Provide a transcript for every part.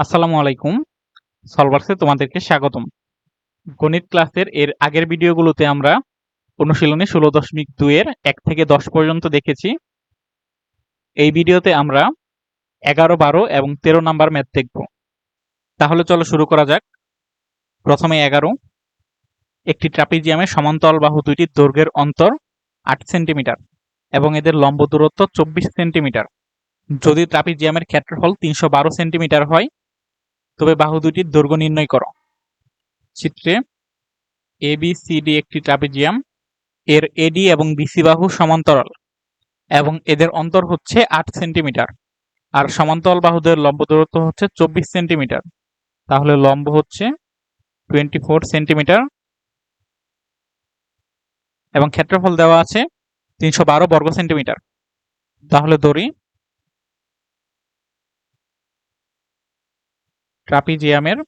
আসসালামু আলাইকুম। সলভার্সে তোমাদেরকে স্বাগতম। গণিত ক্লাসের এর আগের ভিডিওগুলোতে আমরা অনুশীলনে ষোলো দশমিক দুইয়ের এক থেকে দশ পর্যন্ত দেখেছি। এই ভিডিওতে আমরা এগারো, বারো এবং তেরো নাম্বার ম্যাথ দেখব। তাহলে চলো শুরু করা যাক। প্রথমে এগারো। একটি ট্রাপিজিয়ামের সমান্তরাল বাহু দুইটির দৈর্ঘ্যের অন্তর আট সেন্টিমিটার এবং এদের লম্ব দূরত্ব চব্বিশ সেন্টিমিটার। যদি ট্রাপিজিয়ামের ক্ষেত্রফল তিনশো বারো সেন্টিমিটার হয় তবে বাহু দুটির দৈর্ঘ্য নির্ণয় করো। চিত্রে এ বি সি ডি একটি ট্রাপিজিয়াম, এর এডি এবং বিসি বাহু সমান্তরাল এবং এদের অন্তর হচ্ছে আট সেন্টিমিটার আর সমান্তরাল বাহুদের লম্ব দূরত্ব হচ্ছে চব্বিশ সেন্টিমিটার। তাহলে লম্ব হচ্ছে টোয়েন্টি ফোর সেন্টিমিটার এবং ক্ষেত্রফল দেওয়া আছে তিনশো বারো বর্গ সেন্টিমিটার। তাহলে দড়ি ট্রাপিজিয়ামের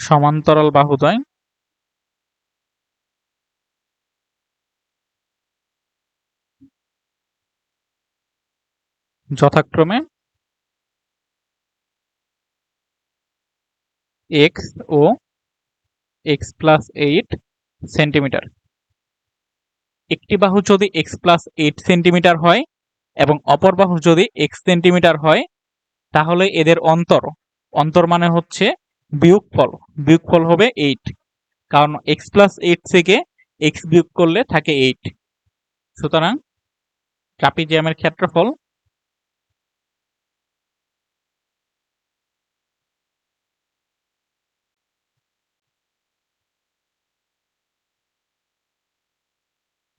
সমান্তরাল বাহুদ্বয় যথাক্রমে এক্স ও এক্স প্লাস এইট সেন্টিমিটার। একটি বাহু যদি এক্স প্লাস এইট সেন্টিমিটার হয় এবং অপর বাহু যদি এক্স সেন্টিমিটার হয়, তাহলে এদের অন্তর অন্তর মানে হচ্ছে বিয়োগফল বিয়োগফল হবে এইট কারণ এক্স প্লাস এইট থেকে এক্স বিয়োগ করলে থাকে এইট সুতরাং ট্রাপিজিয়ামের ক্ষেত্রফল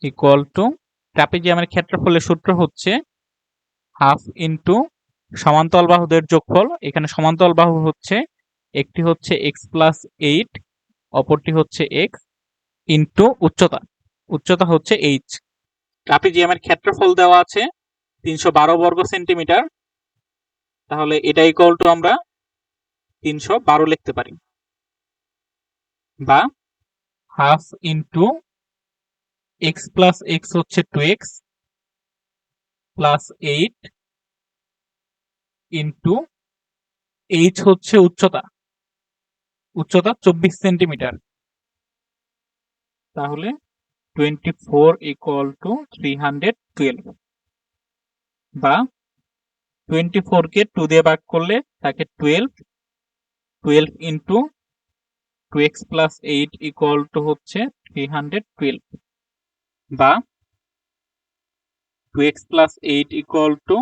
ইকুয়াল টু ট্রাপিজিয়ামের ক্ষেত্রফলের সূত্র হচ্ছে হাফ ইন্টু সমান্তরাল বাহুদের যোগফল। এখানে সমান্তরাল বাহু হচ্ছে, একটি হচ্ছে এক্স প্লাস এইট অপরটি হচ্ছে এক্স ইন্টু উচ্চতা। উচ্চতা হচ্ছে এইচ ট্রাপিজিয়ামের ক্ষেত্রফল দেওয়া আছে তিনশো বারো বর্গ সেন্টিমিটার। তাহলে এটা ইকুয়াল টু আমরা তিনশো বারো লিখতে পারি। বা half into X plus X হচ্ছে two X plus eight into H হচ্ছে উচ্চতা। উচ্চতা চব্বিশ সেন্টিমিটার তাহলে twenty four equal to three hundred twelve বা টোয়েন্টি ফোরকে টু দিয়ে ভাগ করলে থাকে twelve twelve into two X plus eight equal to হচ্ছে থ্রি হান্ড্রেড টুয়েলভ বা two X plus eight equal to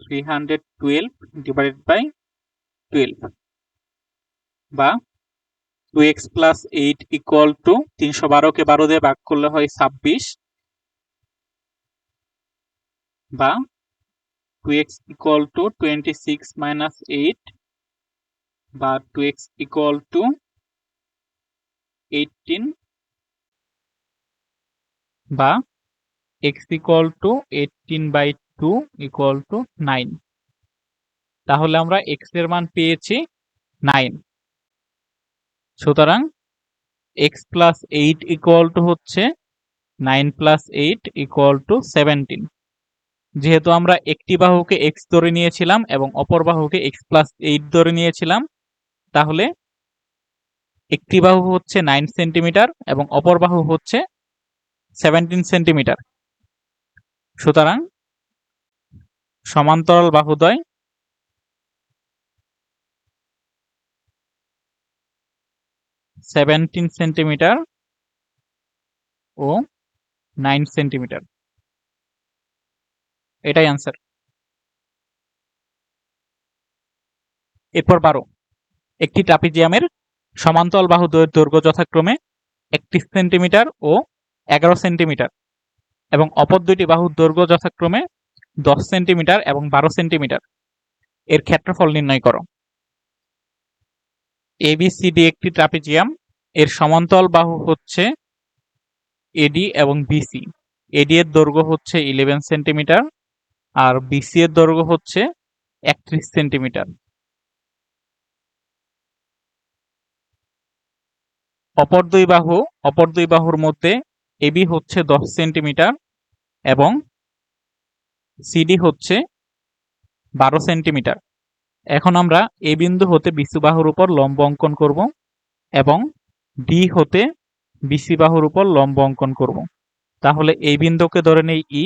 three hundred twelve divided by twelve বা two X plus eight equal to তিনশো বারোকে বারো দিয়ে ভাগ করলে হয় ছাব্বিশ বা two X equal to twenty six minus eight বা two X equal to eighteen বা X equal to eighteen by two equal to nine তাহলে আমরা এক্সের মান পেয়েছি নাইন সুতরাং X plus eight equal to হচ্ছে nine plus eight equal to seventeen যেহেতু আমরা একটি বাহুকে এক্স ধরে নিয়েছিলাম এবং অপর বাহুকে এক্স প্লাস এইট ধরে নিয়েছিলাম, তাহলে একটি বাহু হচ্ছে নাইন সেন্টিমিটার এবং অপর বাহু হচ্ছে সেভেন্টিন সেন্টিমিটার সুতরাং সমান্তরাল বাহুদ্বয় সেভেন্টিন সেন্টিমিটার ও নাইন সেন্টিমিটার এটাই আনসার এরপর বারো। একটি ট্রাপিজিয়ামের সমান্তরাল বাহু দৈর্ঘ্য যথাক্রমে একত্রিশ সেন্টিমিটার ও এগারো সেন্টিমিটার এবং অপর দুইটি বাহুর দৈর্ঘ্য যথাক্রমে দশ সেন্টিমিটার এবং বারো সেন্টিমিটার। এর ক্ষেত্রফল নির্ণয় করো। এবিসিডি একটি ট্রাপিজিয়াম। এর সমান্তরাল বাহু হচ্ছে এডি এবং বিসি এডি এর দৈর্ঘ্য হচ্ছে ইলেভেন সেন্টিমিটার আর বিসি এর দৈর্ঘ্য হচ্ছে একত্রিশ সেন্টিমিটার। অপর দুই বাহু, অপর দুই বাহুর মধ্যে এবি হচ্ছে দশ সেন্টিমিটার এবং সিডি হচ্ছে বারো সেন্টিমিটার। এখন আমরা এ বিন্দু হতে বিসি বাহুর উপর লম্ব অঙ্কন করব এবং ডি হতে বিসি বাহুর উপর লম্ব অঙ্কন করব। তাহলে এই বিন্দুকে ধরে নেই ই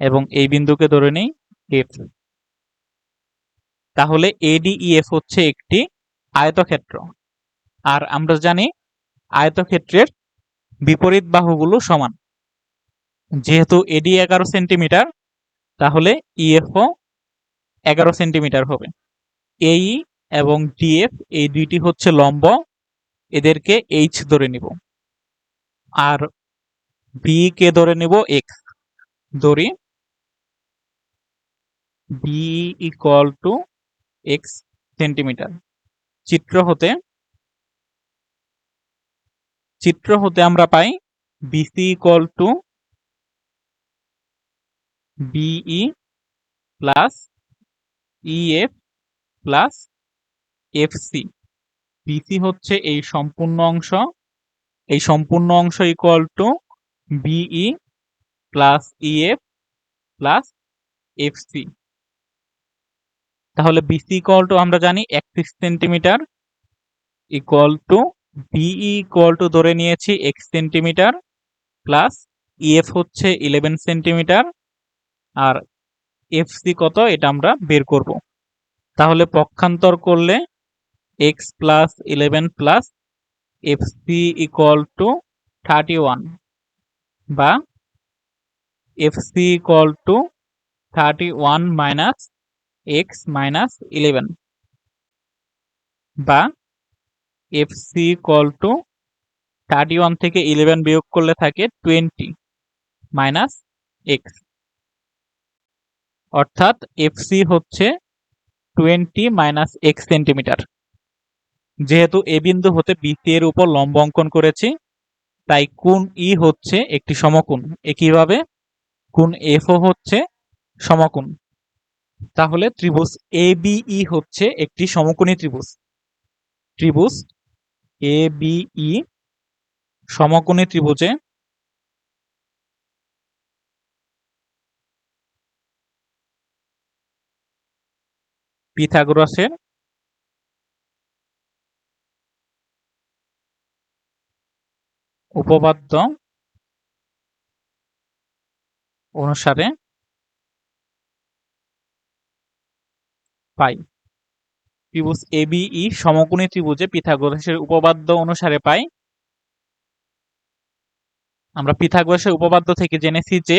এবং এই বিন্দুকে ধরে নেই এফ তাহলে এডিইএফ হচ্ছে একটি আয়তক্ষেত্র। আর আমরা জানি আয়তক্ষেত্রের বিপরীত বাহুগুলো সমান। যেহেতু এডি এগারো সেন্টিমিটার, তাহলে ইএফও এগারো সেন্টিমিটার হবে। এই এবং ডিএফ এই দুইটি হচ্ছে লম্ব, এদেরকে এইচ ধরে নিব। আর বি কে ধরে নিব এক্স ধরি B equal to X centimetre. চিত্র হতে চিত্র হতে আমরা পাই BC equal to BE plus EF plus FC. BC হচ্ছে এই সম্পূর্ণ অংশ। এই সম্পূর্ণ অংশ equal to BE plus EF plus FC. তাহলে বিসি ইকুয়াল টু আমরা জানি একত্রিশ centimetre equal to BE equal to ধরে নিয়েছি এক্স সেন্টিমিটার প্লাস ইএফ হচ্ছে ইলেভেন সেন্টিমিটার আর এফসি কত এটা আমরা বের করব। তাহলে পক্ষান্তর করলে X plus eleven plus F FC equal to thirty one বা F FC equal to thirty one minus X minus eleven বা FC equal to thirty one থেকে ইলেভেন বিয়োগ করলে থাকে টোয়েন্টি মাইনাস এক্স অর্থাৎ এফসি হচ্ছে টোয়েন্টি মাইনাস এক্স সেন্টিমিটার যেহেতু A বিন্দু হতে বিসি এর উপর লম্ব অঙ্কন করেছি, তাই কোণ ই হচ্ছে একটি সমকোণ। একইভাবে কোণ এফও হচ্ছে সমকোণ। তাহলে ত্রিভুজ এ বিই হচ্ছে একটি সমকোণী ত্রিভুজ। ত্রিভুজ এ বিই সমকোণী ত্রিভুজে পিথাগোরাসের উপপাদ্য অনুসারে পাই। ত্রিভুজ এবিই সমকোণী ত্রিভুজে পিথাগোরাসের উপপাদ্য অনুসারে পাই। আমরা পিথাগোরাসের উপপাদ্য থেকে জেনেছি যে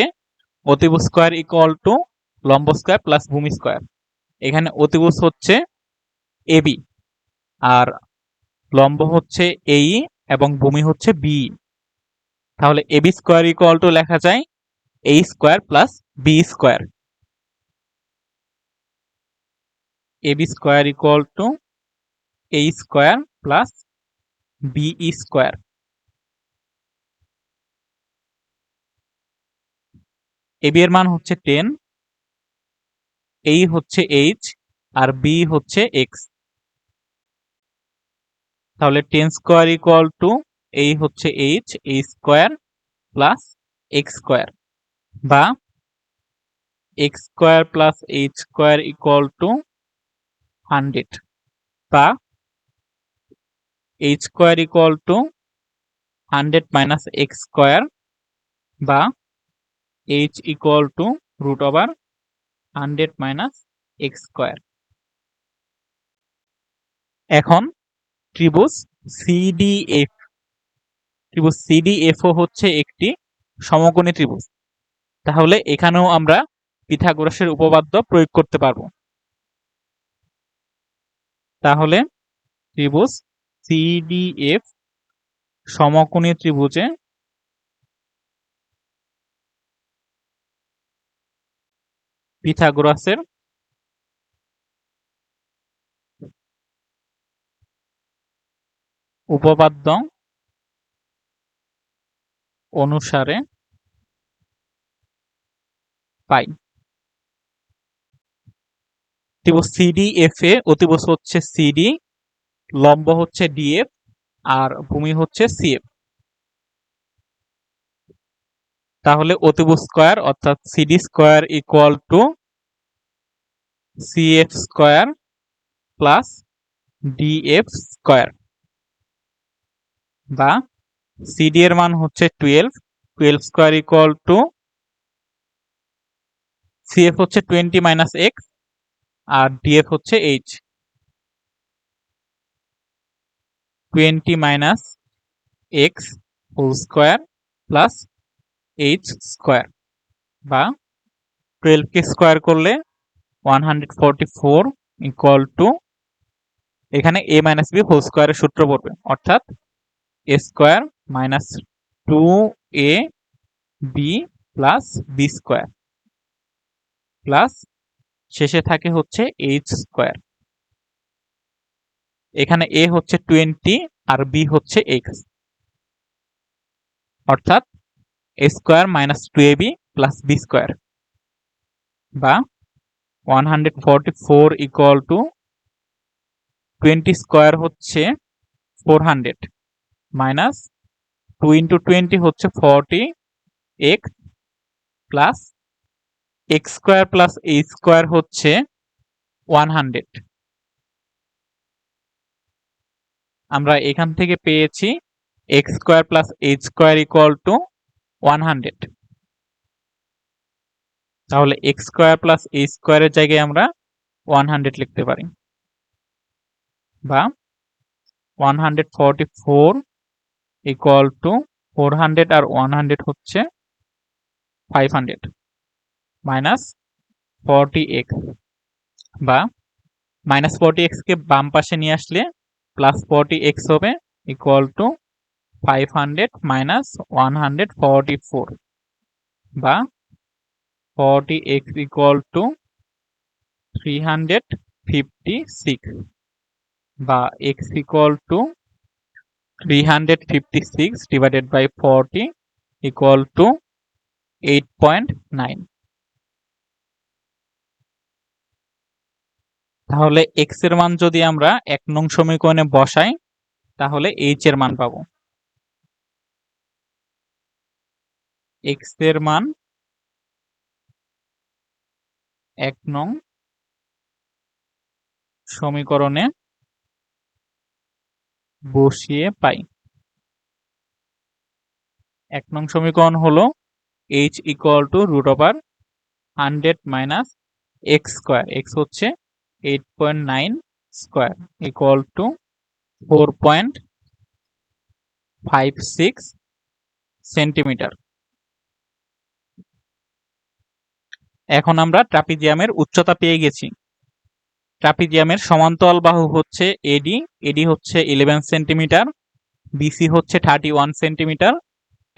অতিভুজ স্কোয়ার ইকুয়াল টু লম্ব স্কোয়ার প্লাস ভূমি স্কোয়ার। এখানে অতিভুজ হচ্ছে এবি আর লম্ব হচ্ছে এই এবং ভূমি হচ্ছে বি তাহলে এবি স্কোয়ার ইকুয়াল টু লেখা যায় AE square plus B square AB square equal to AE square plus BE square AB এর মান হচ্ছে টেন এই হচ্ছে এইচ আর বি হচ্ছে এক্স তাহলে ten square equal to AE হচ্ছে এইচ এই স্কোয়ার প্লাস এক্স স্কোয়ার বা X square plus H square equal to hundred. বা H square equal to hundred minus X square বা H equal to root over hundred minus X square. এখন ত্রিভুজ CDF. ত্রিভুজ সিডিএফও হচ্ছে একটি সমকোণী ত্রিভুজ। তাহলে এখানেও আমরা পিথাগোরাসের উপপাদ্য প্রয়োগ করতে পারব। তাহলে ত্রিভুজ সিডিএফ সমকোণী ত্রিভুজে পিথাগোরাসের উপপাদ্য অনুসারে পাই। ত্রিভুজ সিডিএফ এ অতিভুজ হচ্ছে সিডি লম্ব হচ্ছে ডিএফ আর ভূমি হচ্ছে সিএফ তাহলে অতিভুজ স্কোয়ার অর্থাৎ CD square equal to CF square plus DF square. বা সিডি এর মান হচ্ছে twelve twelve square equal to CF হচ্ছে টোয়েন্টি মাইনাস এক্স আর ডিএফ হচ্ছে H twenty minus X whole square plus H square বা টুয়েলভকে স্কোয়ার করলে one hundred forty four equal to এখানে এ মাইনাস বি হোল স্কোয়ারের সূত্র পড়বে। অর্থাৎ A square minus two A B plus B square plus শেষে থাকে হচ্ছে এইচ স্কোয়ার এখানে এ হচ্ছে টোয়েন্টি আর বি হচ্ছে এক্স অর্থাৎ A square minus two A B plus B square বা one hundred forty four equal to twenty square হচ্ছে four hundred minus two into twenty হচ্ছে forty X plus X square plus A square হচ্ছে one hundred আমরা এখান থেকে পেয়েছি X square plus H square equal to one hundred তাহলে x square plus A স্কোয়ারের জায়গায় আমরা ওয়ান হান্ড্রেড লিখতে পারি। বা one hundred forty four equal to four hundred R one hundred হচ্ছে five hundred minus forty X বা minus forty এক্সকে বাম পাশে নিয়ে আসলে প্লাস ফর্টি এক্স হবে equal to five hundred minus one hundred forty four বা forty X equal to three hundred fifty six বা X equal to three hundred fifty six divided by forty equal to eight point nine তাহলে এক্সের মান যদি আমরা এক নং সমীকরণে বসাই, তাহলে এইচ এর মান পাবো। এক্সের মান এক নং সমীকরণে বসিয়ে পাই। এক নং সমীকরণ হলো H equal to root over hundred minus X square X হচ্ছে eight point nine square equal to four point five six centimetre এখন আমরা ট্রাপিজিয়ামের উচ্চতা পেয়ে গেছি। ট্রাপিজিয়ামের সমান্তরাল বাহু হচ্ছে এডি এডি হচ্ছে ইলেভেন সেন্টিমিটার বিসি হচ্ছে থার্টি ওয়ান সেন্টিমিটার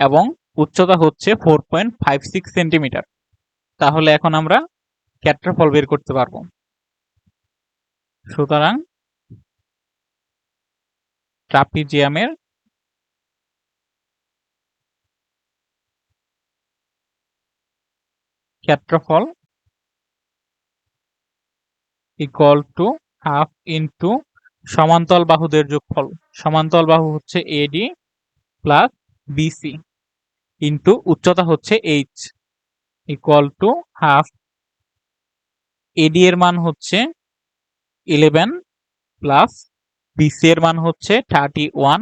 এবং উচ্চতা হচ্ছে four point five six centimetre তাহলে এখন আমরা ক্ষেত্রফল বের করতে পারব। সুতরাং ট্রাপিজিয়ামের ক্ষেত্রফল ইকুয়াল টু হাফ ইন্টু সমান্তল বাহুদের যোগফল। সমান্তরাল বাহু হচ্ছে এডি প্লাস বিসি ইন্টু উচ্চতা হচ্ছে H equal to half AD এর মান হচ্ছে ইলেভেন প্লাস বিসি এর মান হচ্ছে থার্টি ওয়ান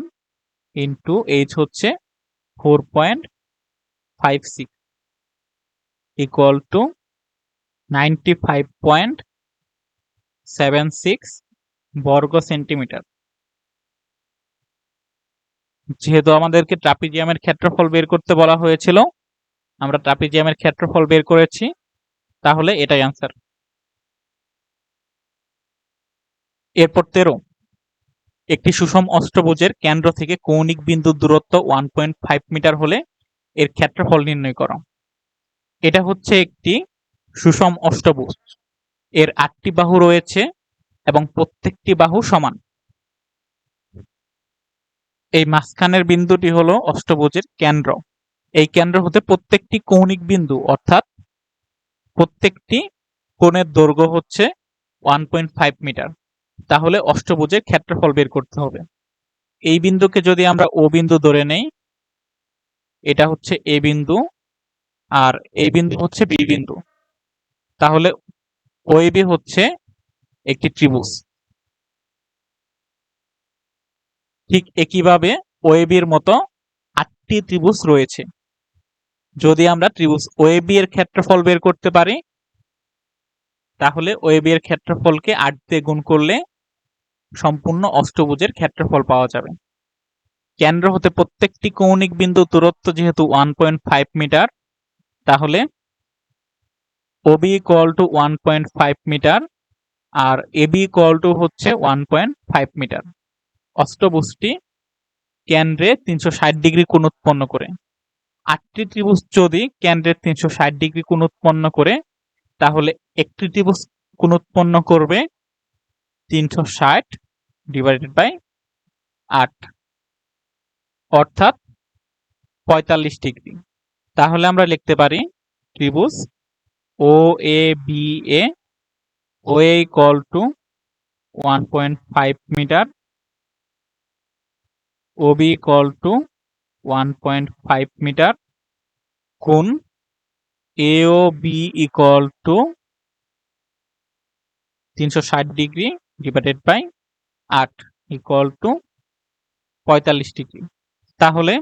ইন্টু এইচ হচ্ছে four point five six equal to ninety five point seven six বর্গ সেন্টিমিটার যেহেতু আমাদেরকে ট্রাপিজিয়ামের ক্ষেত্রফল বের করতে বলা হয়েছিল, আমরা ট্রাপিজিয়ামের ক্ষেত্রফল বের করেছি, তাহলে এটাই অ্যান্সার এরপর তেরো। একটি সুষম অষ্টভুজের কেন্দ্র থেকে কৌণিক বিন্দুর দূরত্ব ওয়ান পয়েন্ট ফাইভ মিটার হলে এর ক্ষেত্রফল নির্ণয় করো। এটা হচ্ছে একটি সুষম অষ্টভুজ এর আটটি বাহু রয়েছে এবং প্রত্যেকটি বাহু সমান। এই মাঝখানের বিন্দুটি হলো অষ্টভুজের কেন্দ্র। এই কেন্দ্র হতে প্রত্যেকটি কৌণিক বিন্দু অর্থাৎ প্রত্যেকটি কোণের দৈর্ঘ্য হচ্ছে ওয়ান পয়েন্ট ফাইভ মিটার। তাহলে অষ্টভুজের ক্ষেত্রফল বের করতে হবে। এই বিন্দুকে যদি আমরা ও বিন্দু ধরে নেই, এটা হচ্ছে এ বিন্দু আর এই বিন্দু হচ্ছে বি বিন্দু। তাহলে ওএবি হচ্ছে একটি ত্রিভুজ। ঠিক একইভাবে ওএবির মতো আটটি ত্রিভুজ রয়েছে। যদি আমরা ত্রিভুজ ওএবি এর ক্ষেত্রফল বের করতে পারি তাহলে ওএবি এর ক্ষেত্রফলকে আট দিয়ে গুণ করলে সম্পূর্ণ অষ্টভুজের ক্ষেত্রফল পাওয়া যাবে। কেন্দ্র হতে প্রত্যেকটি কৌণিক বিন্দু দূরত্ব যেহেতু ওয়ান পয়েন্ট ফাইভ মিটার তাহলে OB equal to one point five metre R AB equal to হচ্ছে ওয়ান পয়েন্ট ফাইভ মিটার অষ্টভুজটি কেন্দ্রে তিনশো ষাট ডিগ্রি কোণ উৎপন্ন করে। আটটি ত্রিভুজ যদি কেন্দ্রে তিনশো ষাট ডিগ্রি কোণ উৎপন্ন করে তাহলে একটি ত্রিভুজ কোন উৎপন্ন করবে তিনশো ষাট ডিভাইডেড বাই আট। অর্থাৎ পঁয়তাল্লিশ ডিগ্রি। তাহলে আমরা লিখতে পারি ত্রিভুজ O A B A O A equal to one point five metre O B equal to one point five metre, কোণ AOB equal to 360 degree divided by 8 equal to 45 degree তাহলে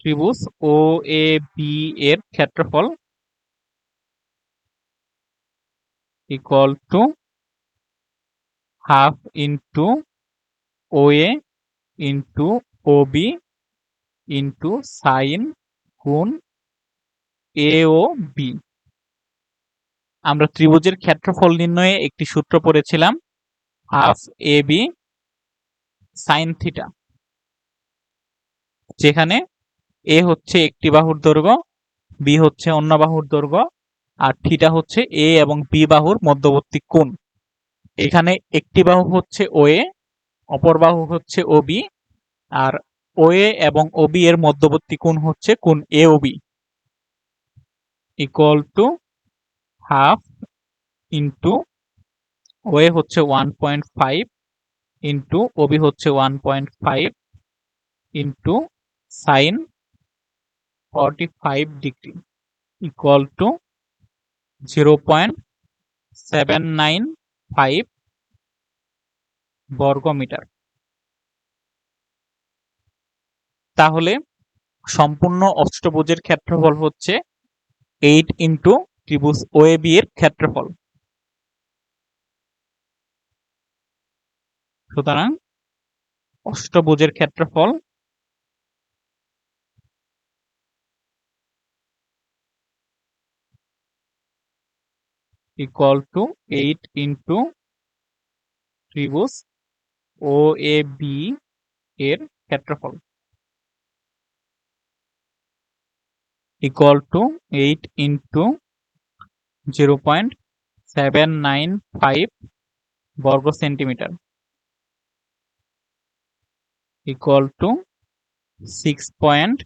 ত্রিভুজ OAB এর ক্ষেত্রফল equal to half into OA into OB into sine গুণ A O B আমরা ত্রিভুজের ক্ষেত্রফল নির্ণয়ে একটি সূত্র পড়েছিলাম half A B sine theta যেখানে এ হচ্ছে একটি বাহুর দৈর্ঘ্য বি হচ্ছে অন্য বাহুর দৈর্ঘ্য, আর থিটা হচ্ছে এ এবং বি বাহুর মধ্যবর্তী কোণ। এখানে একটি বাহু হচ্ছে ও এ অপর বাহু হচ্ছে ওবি আর ওএ এবং ওবি এর মধ্যবর্তী কোণ হচ্ছে কোণ A OB equal to half into OA হচ্ছে one point five into OB হচ্ছে one point five into sine forty five degree equal to zero point seven nine five বর্গমিটার। তাহলে সম্পূর্ণ অষ্টভুজের ক্ষেত্রফল হচ্ছে এইট ইন্টু ত্রিভুজ ওএবি এর ক্ষেত্রফল। সুতরাং অষ্টভুজের ক্ষেত্রফল ইকুয়াল টু এইট ইন্টু ত্রিভুজ ও এ বি এর ক্ষেত্রফল। Into zero point seven nine five বর্গ সেন্টিমিটার পয়েন্ট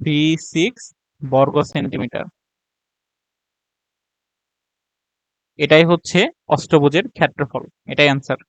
থ্রি সিক্স বর্গ সেন্টিমিটার এটাই হচ্ছে অষ্টভুজের ক্ষেত্রফল, এটাই অ্যান্সার